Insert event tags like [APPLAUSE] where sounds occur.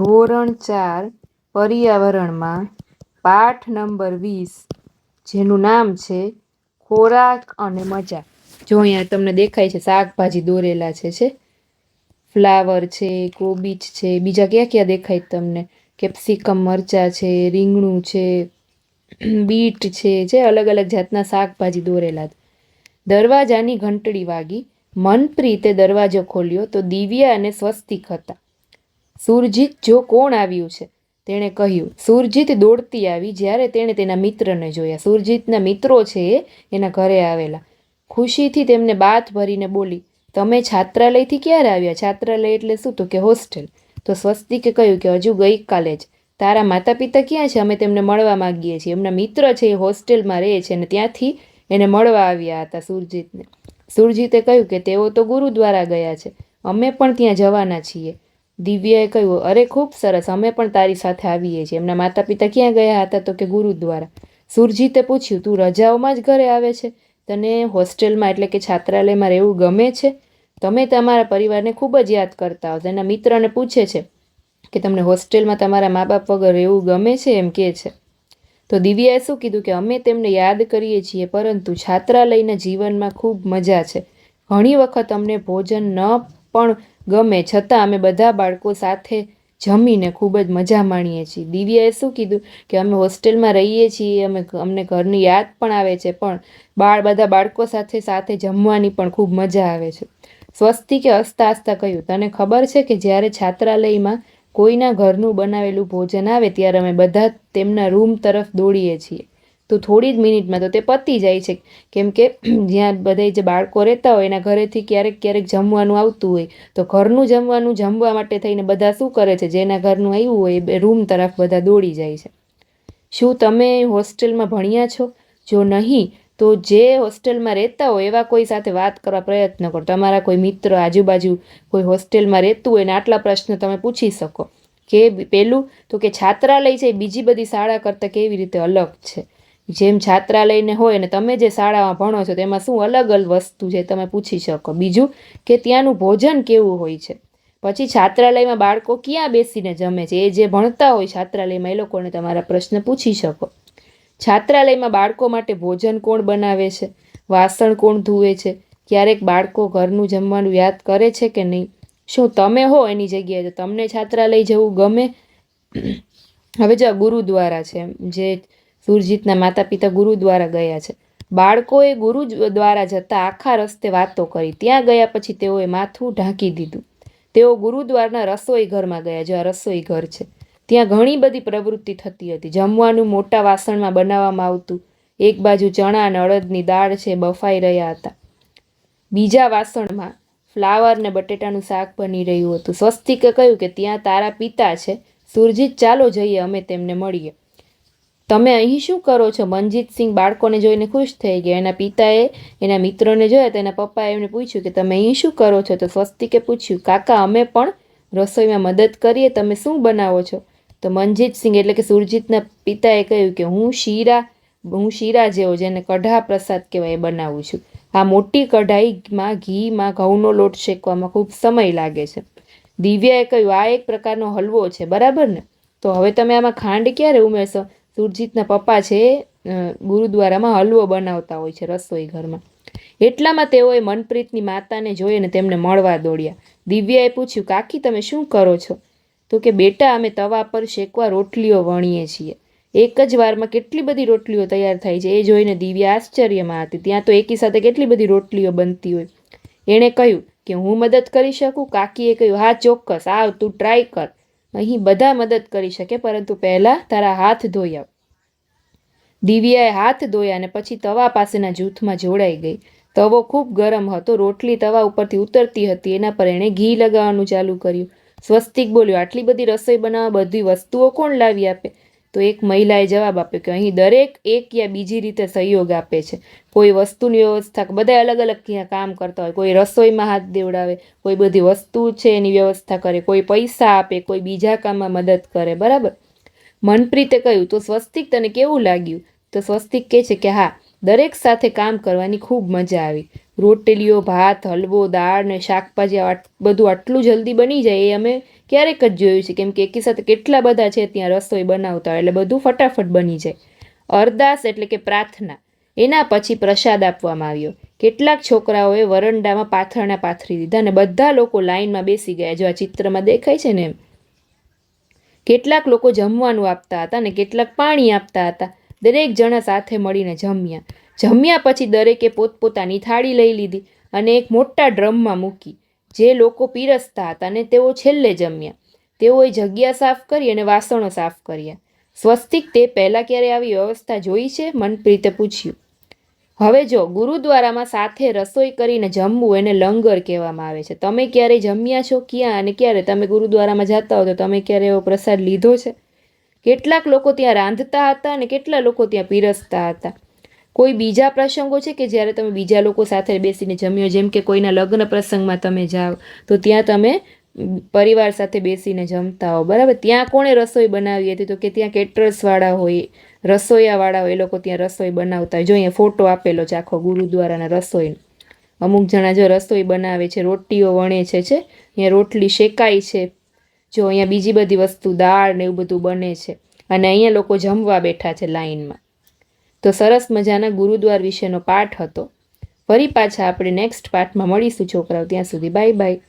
ધોરણ ચાર પર્યાવરણમાં પાઠ નંબર વીસ, જેનું નામ છે ખોરાક અને મજા. જો અહીંયા તમને દેખાય છે, શાકભાજી દોરેલા છે છે. ફ્લાવર છે, કોબીજ છે, બીજા ક્યાં ક્યાં દેખાય તમને? કેપ્સિકમ મરચાં છે, રીંગણું છે, બીટ છે, જે અલગ અલગ જાતના શાકભાજી દોરેલા દરવાજાની ઘંટડી વાગી. મનપ્રીતે દરવાજો ખોલ્યો તો દિવ્યા અને સ્વસ્તિક હતા. સુરજીત જો કોણ આવ્યું છે? તેણે કહ્યું, સુરજીત દોડતી આવી જ્યારે તેણે તેના મિત્રને જોયા. સુરજીતના મિત્રો છે એ એના ઘરે આવેલા. ખુશીથી તેમને બાથ ભરીને બોલી, તમે છાત્રાલયથી ક્યારે આવ્યા? છાત્રાલય એટલે શું? તો કે હોસ્ટેલ. તો સ્વસ્તિકે કહ્યું કે, હજુ ગઈકાલે જ. તારા માતા પિતા ક્યાં છે? અમે તેમને મળવા માગીએ છીએ. એમના મિત્ર છે એ હોસ્ટેલમાં રહે છે અને ત્યાંથી એને મળવા આવ્યા હતા સુરજીતને. સુરજીતે કહ્યું કે, તેઓ તો ગુરુદ્વારા ગયા છે. અમે પણ ત્યાં જવાના છીએ. દિવ્યાએ કહ્યું, અરે, ખૂબ સરસ. અમે પણ તારી સાથે આવીએ છીએ. એમના માતા પિતા ક્યાં ગયા હતા તો કે ગુરુદ્વારા. સુરજીતે પૂછ્યું, તું રજાઓમાં જ ઘરે આવે છે? તને હોસ્ટેલમાં એટલે કે છાત્રાલયમાં રહેવું ગમે છે? તમે તમારા પરિવારને ખૂબ જ યાદ કરતા હો. તેના મિત્રને પૂછે છે કે, તમને હોસ્ટેલમાં તમારા મા બાપ વગર રહેવું ગમે છે? એમ કે છે. તો દિવ્યાએ શું કીધું કે, અમે તેમને યાદ કરીએ છીએ, પરંતુ છાત્રાલયના જીવનમાં ખૂબ મજા છે. ઘણી વખત અમને ભોજન ન પણ ગમે, છતાં અમે બધા બાળકો સાથે જમીને ખૂબ જ મજા માણીએ છીએ. દિવ્યાએ શું કીધું? કે અમે હોસ્ટેલમાં રહીએ છીએ, અમે અમને ઘરની યાદ પણ આવે છે, પણ બાળ, બધા બાળકો સાથે સાથે જમવાની પણ ખૂબ મજા આવે છે. સ્વસ્તિકે હસતા હસતા કહ્યું, તને ખબર છે કે જ્યારે છાત્રાલયમાં કોઈના ઘરનું બનાવેલું ભોજન આવે, ત્યારે અમે બધા તેમના રૂમ તરફ દોડીએ છીએ. તો થોડી જ મિનિટમાં તો તે પતી જાય છે. કેમ કે [CLEARS THROAT] જ્યાં બધા જે બાળકો રહેતા હોય એના ઘરેથી ક્યારેક ક્યારેક જમવાનું આવતું હોય, તો ઘરનું જમવાનું જમવા માટે થઈને બધા શું કરે છે? જેના ઘરનું આવ્યું હોય એ રૂમ તરફ બધા દોડી જાય છે. શું તમે હોસ્ટેલમાં ભણ્યા છો? જો નહીં, તો જે હોસ્ટેલમાં રહેતા હોય એવા કોઈ સાથે વાત કરવા પ્રયત્ન કરો. તમારા કોઈ મિત્ર આજુબાજુ કોઈ હોસ્ટેલમાં રહેતું હોય ને આટલા પ્રશ્ન તમે પૂછી શકો. કે પહેલું તો કે છાત્રાલય છે બીજી બધી શાળા કરતાં કેવી રીતે અલગ છે? જેમ છાત્રાલયને હોય અને તમે જે શાળામાં ભણો છો, તેમાં શું અલગ અલગ વસ્તુ છે તમે પૂછી શકો. બીજું કે ત્યાંનું ભોજન કેવું હોય છે? પછી છાત્રાલયમાં બાળકો ક્યાં બેસીને જમે છે? એ જે ભણતા હોય છાત્રાલયમાં, એ લોકોને તમારા પ્રશ્ન પૂછી શકો. છાત્રાલયમાં બાળકો માટે ભોજન કોણ બનાવે છે? વાસણ કોણ ધુએ છે? ક્યારેક બાળકો ઘરનું જમવાનું યાદ કરે છે કે નહીં? શું તમે હો એની જગ્યાએ? તો તમને છાત્રાલય જવું ગમે, હવે જો ગુરુદ્વારા છે, જે સુરજીતના માતા પિતા ગુરુદ્વારા ગયા છે. બાળકોએ ગુરુદ્વારા જતા આખા રસ્તે વાતો કરી. ત્યાં ગયા પછી તેઓએ માથું ઢાંકી દીધું. તેઓ ગુરુદ્વારના રસોઈ ઘરમાં ગયા, જ્યાં રસોઈ ઘર છે. ત્યાં ઘણી બધી પ્રવૃત્તિ થતી હતી. જમવાનું મોટા વાસણમાં બનાવવામાં આવતું. એક બાજુ ચણા અને અડદની દાળ છે, બફાઈ રહ્યા હતા. બીજા વાસણમાં ફ્લાવર ને બટેટાનું શાક બની રહ્યું હતું. સ્વસ્તિકે કહ્યું કે ત્યાં તારા પિતા છે. સુરજીત, ચાલો જઈએ, અમે તેમને મળીએ. તમે અહીં શું કરો છો? મનજીતસિંહ બાળકોને જોઈને ખુશ થઈ ગયા. એના પિતાએ એના મિત્રોને જોયા તો એના પપ્પાએ એમને પૂછ્યું કે તમે અહીં શું કરો છો? તો સ્વસ્તિકે પૂછ્યું, કાકા, અમે પણ રસોઈમાં મદદ કરીએ. તમે શું બનાવો છો? તો મનજીતસિંહ એટલે કે સુરજીતના પિતાએ કહ્યું કે હું શીરા હું શીરા જેવો જેને કઢા પ્રસાદ કહેવાય એ બનાવું છું. આ મોટી કઢાઈમાં ઘીમાં ઘઉંનો લોટ શેકવામાં ખૂબ સમય લાગે છે. દિવ્યાએ કહ્યું, આ એક પ્રકારનો હલવો છે, બરાબર ને? તો હવે તમે આમાં ખાંડ ક્યારે ઉમેરશો? સુરજીતના પપ્પા છે ગુરુદ્વારામાં હલવો બનાવતા હોય છે રસોઈ ઘરમાં. એટલામાં તેઓએ મનપ્રીતની માતાને જોઈને તેમને મળવા દોડ્યા. દિવ્યાએ પૂછ્યું, કાકી, તમે શું કરો છો? તો કે, બેટા, અમે તવા પર શેકવા રોટલીઓ વણીએ છીએ. એક જ વારમાં કેટલી બધી રોટલીઓ તૈયાર થાય છે? એ જોઈને દિવ્યા આશ્ચર્યમાં હતી. ત્યાં તો એકી સાથે કેટલી બધી રોટલીઓ બનતી હોય. એણે કહ્યું કે, હું મદદ કરી શકું? કાકીએ કહ્યું, હા, ચોક્કસ, આવ, તું ટ્રાય કર. અહીં બધા મદદ કરી શકે, પરંતુ પહેલાં તારા હાથ ધોઈ આવ. દિવ્યાએ હાથ ધોયા અને પછી તવા પાસેના જૂથમાં જોડાઈ ગઈ. તવો ખૂબ ગરમ હતો. રોટલી તવા ઉપરથી ઉતરતી હતી. એના પર એણે ઘી લગાવવાનું ચાલુ કર્યું. સ્વસ્તિક બોલ્યો, આટલી બધી રસોઈ બનાવવા બધી વસ્તુઓ કોણ લાવી આપે? તો એક મહિલાએ જવાબ આપ્યો કે અહીં દરેક એક યા બીજી રીતે સહયોગ આપે છે. કોઈ વસ્તુની વ્યવસ્થા બધા અલગ અલગ ત્યાં કામ કરતા હોય, કોઈ રસોઈમાં હાથ દેવડાવે, કોઈ બધી વસ્તુ છે એની વ્યવસ્થા કરે, કોઈ પૈસા આપે, કોઈ બીજા કામમાં મદદ કરે, બરાબર? મનપ્રીતે કહ્યું, તો સ્વસ્તિક તને કેવું લાગ્યું? તો સ્વસ્તિક કહે છે કે, હા, દરેક સાથે કામ કરવાની ખૂબ મજા આવી. રોટલીઓ, ભાત, હલવો, દાળ ને શાકભાજી બધું આટલું જલ્દી બની જાય એ અમે ક્યારેક જ જોયું છે. કેમ કે એકી સાથે કેટલા બધા છે ત્યાં રસોઈ બનાવતા હોય એટલે બધું ફટાફટ બની જાય. અરદાસ એટલે કે પ્રાર્થના. એના પછી પ્રસાદ આપવામાં આવ્યો. કેટલાક છોકરાઓએ વરંડામાં પાથરણા પાથરી દીધા અને બધા લોકો લાઇનમાં બેસી ગયા. જો આ ચિત્રમાં દેખાય છે ને એમ. કેટલાક લોકો જમવાનું આપતા હતા અને કેટલાક પાણી આપતા હતા. દરેક જણા સાથે મળીને જમ્યા. જમ્યા પછી દરેકે પોતપોતાની થાળી લઈ લીધી અને એક મોટા ડ્રમમાં મૂકી. જે લોકો પીરસતા હતા અને તેઓ છેલ્લે જમ્યા. તેઓએ જગ્યા સાફ કરી અને વાસણો સાફ કર્યા. સ્વસ્તિક તે પહેલાં ક્યારે આવી વ્યવસ્થા જોઈ છે? મનપ્રીતે પૂછ્યું. હવે જો, ગુરુદ્વારામાં સાથે રસોઈ કરીને જમવું એને લંગર કહેવામાં આવે છે. તમે ક્યારે જમ્યા છો? ક્યાં અને ક્યારે? તમે ગુરુદ્વારામાં જતા હો તો તમે ક્યારે એવો પ્રસાદ લીધો છે? કેટલાક લોકો ત્યાં રાંધતા હતા અને કેટલા લોકો ત્યાં પીરસતા હતા? કોઈ બીજા પ્રસંગો છે કે જ્યારે તમે બીજા લોકો સાથે બેસીને જમ્યો, જેમ કે કોઈના લગ્ન પ્રસંગમાં તમે જાઓ, તો ત્યાં તમે પરિવાર સાથે બેસીને જમતા હો. બરાબર? ત્યાં કોણે રસોઈ બનાવી હતી? તો કે ત્યાં કેટરર્સવાળા હોય, રસોઈયાવાળા હોય, એ લોકો ત્યાં રસોઈ બનાવતા હોય. જો અહીંયા ફોટો આપેલો છે આખો ગુરુદ્વારાના રસોઈનો. અમુક જણા જો રસોઈ બનાવે છે, રોટીઓ વણે છે છે. અહીંયા રોટલી શેકાય છે. જો અહીંયા બીજી બધી વસ્તુ, દાળ ને એવું બધું બને છે. અને અહીંયા લોકો જમવા બેઠા છે લાઈનમાં. તો સરસ મજાના ગુરુદ્વાર વિશેનો પાઠ હતો. ફરી પાછા આપણે નેક્સ્ટ પાઠમાં મળીશું, છોકરાઓ, ત્યાં સુધી બાય બાય